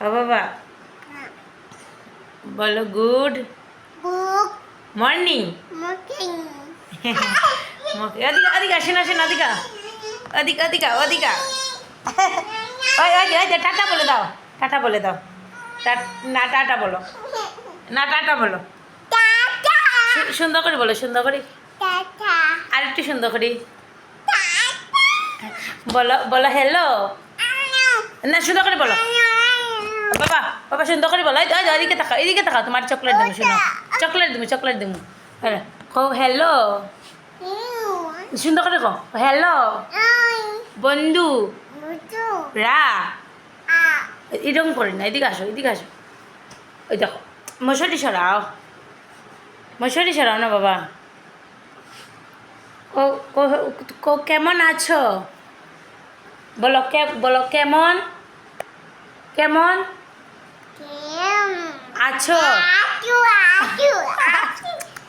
ও বাবা। বলো good morning অধিকা অধিকা আসেন আসেন অধিকা অধিকা অধিকা অধিকা ওই ওই ওই টাটা বলে দাও টাটা বলে দাও। টা- না টাটা বলো। না টাটা বলো। সুন্দর করে বলো সুন্দর করে। আর একটু সুন্দর করে। বলো বলো হ্যালো না সুন্দর করে বলো। বাবা সুন্দর করে বলো। এদিকে তাকাও এদিকে তাকাও তোমার চকলেট দেবো শুনো। চকলেট দেবো চকলেট দেবো। হ্যাঁ কো হ্যালো সুন্দর করে কো হ্যালো বন্ধু। রা। এরকম করি না এদিকে আসো এদিকে আসো। ওই দেখো মশারি সরাও। মশারি সরাও না বাবা। ও কেমন আছো? বলো কে বলো কেমন? কেমন? কেম Arthur. Arthur, Arthur.